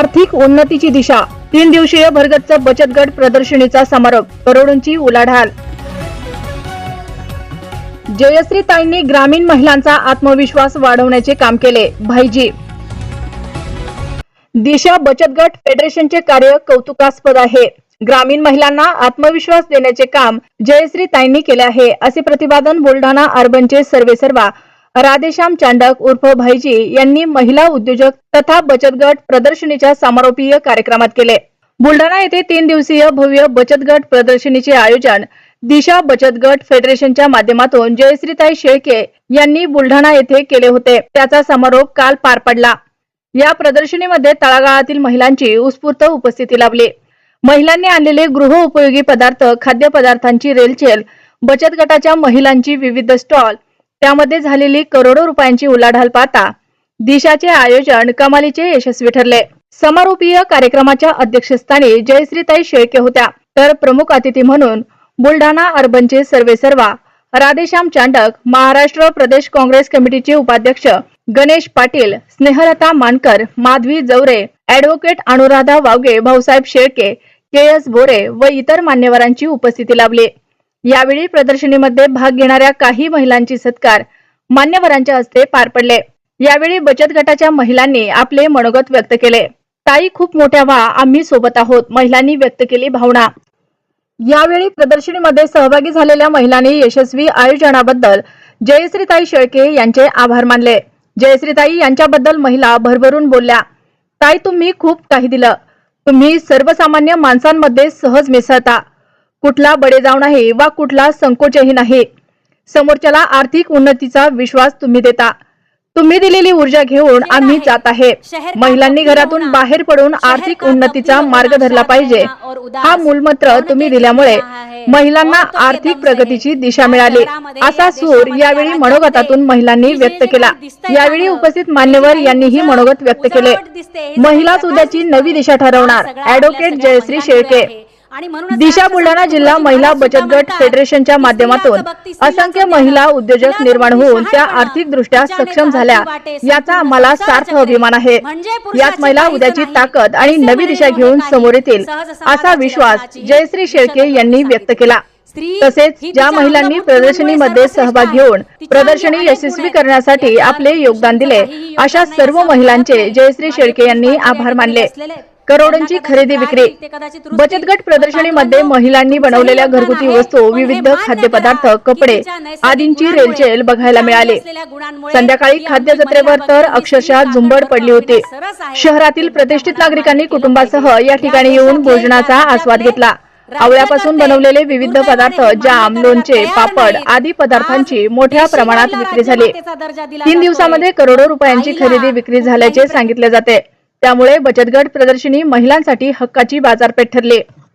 आर्थिक उन्नतीची दिशा. तीन दिवसीय भरगच्च बचत गट प्रदर्शनीचा समारोप करोडोंची उलाढाल. जयश्री ताईंनी ग्रामीण महिलांचा आत्मविश्वास वाढवण्याचे काम केले भाईजी. दिशा बचत गट फेडरेशनचे कार्य कौतुकास्पद आहे. ग्रामीण महिलांना आत्मविश्वास देण्याचे काम जयश्री ताईंनी केले आहे असे प्रतिपादन बुलढाणा अर्बनचे सर्वेसर्वा राधेश्याम चांडक उर्फ भाईजी यांनी महिला उद्योजक तथा बचत गट प्रदर्शनीच्या समारोपीय कार्यक्रमात केले. बुलढाणा येथे तीन दिवसीय भव्य बचत गट प्रदर्शनीचे आयोजन दिशा बचत गट फेडरेशनच्या माध्यमातून जयश्रीताई शेळके यांनी बुलढाणा येथे केले होते. त्याचा समारोप काल पार पडला. या प्रदर्शनीमध्ये तळागाळातील महिलांची उत्स्फूर्त उपस्थिती लाभली. महिलांनी आणलेले गृह उपयोगी पदार्थ खाद्यपदार्थांची रेलचेल बचत गटाच्या महिलांची विविध स्टॉल त्यामध्ये झालेली करोडो रुपयांची उलाढाल पाहता दिशाचे आयोजन कमालीचे यशस्वी ठरले. समारोपीय कार्यक्रमाच्या अध्यक्षस्थानी जयश्रीताई शेळके होत्या. तर प्रमुख अतिथी म्हणून बुलढाणा अर्बनचे सर्वे सर्वा राधेश्याम चांडक महाराष्ट्र प्रदेश काँग्रेस कमिटीचे उपाध्यक्ष Ganesh Patil Snehalata Mankar Madhavi Jaware advocate Anuradha Wavge Bhausaheb Shelke K S Bore व इतर मान्यवरांची उपस्थिती लाभली. यावेळी प्रदर्शनीमध्ये भाग घेणाऱ्या काही महिलांची सत्कार मान्यवरांच्या हस्ते पार पडले. यावेळी बचत गटाच्या महिलांनी आपले मनोगत व्यक्त केले. ताई खूप मोठ्या व्हा आम्ही सोबत आहोत महिलांनी व्यक्त केली भावना. यावेळी प्रदर्शनीमध्ये सहभागी झालेल्या महिलांनी यशस्वी आयोजनाबद्दल जयश्रीताई शेळके यांचे आभार मानले. जयश्रीताई यांच्याबद्दल महिला भरभरून बोलल्या ताई तुम्ही खूप काही दिलं. तुम्ही सर्वसामान्य माणसांमध्ये सहज मिसळता. कुठला बडेजाव नाही वा कुठला संकोचही नाही. समोरच्याला आर्थिक उन्नतीचा विश्वास तुम्ही देता. तुम्ही दिलेली ऊर्जा घेऊन आम्ही जात आहे. महिलांनी घरातून बाहेर पडून आर्थिक उन्नतीचा मार्ग धरला पाहिजे. हा मूलमंत्र तुम्ही दिल्यामुळे महिलांना आर्थिक प्रगतीची दिशा मिळाली. असा सूर यावेळी मनोगतातून महिलांनी व्यक्त केला. यावेळी उपस्थित मान्यवर यांनीही मनोगत व्यक्त केले. महिलाच उद्याची नवी दिशा ठरवणार. ऍडव्होकेट जयश्री शेळके. दिशा बुलढाणा जिल्हा महिला बचत गट फेडरेशनच्या माध्यमातून असंख्य महिला उद्योजक निर्माण होऊन त्या आर्थिकदृष्ट्या सक्षम झाल्या. याचा आम्हाला सार्थ अभिमान आहे. याच महिला उद्याची ताकद आणि नवी दिशा घेऊन समोर येतील असा विश्वास जयश्री शेळके यांनी व्यक्त केला. तसेच ज्या महिलांनी प्रदर्शनीमध्ये सहभाग घेऊन प्रदर्शनी यशस्वी करण्यासाठी आपले योगदान दिले. अशा सर्व महिलांचे जयश्री शेळके यांनी आभार मानले. करोडोंची खरेदी विक्री बचत गट प्रदर्शनीमध्ये महिलांनी बनवलेल्या घरगुती वस्तू विविध खाद्यपदार्थ कपडे आदींची रेलचेल बघायला मिळाली. संध्याकाळी खाद्य जत्रेवर तर अक्षरशः झुंबड पडली होती. शहरातील प्रतिष्ठित नागरिकांनी कुटुंबासह या ठिकाणी येऊन भोजनाचा आस्वाद घेतला. आवळ्यापासून बनवलेले विविध पदार्थ जाम लोणचे पापड आदी पदार्थांची मोठ्या प्रमाणात विक्री झाली. तीन दिवसामध्ये करोडो रुपयांची खरेदी विक्री झाल्याचे सांगितले जाते. त्यामुळे बचत गट प्रदर्शनी महिलांसाठी हक्काची बाजारपेठ ठरली.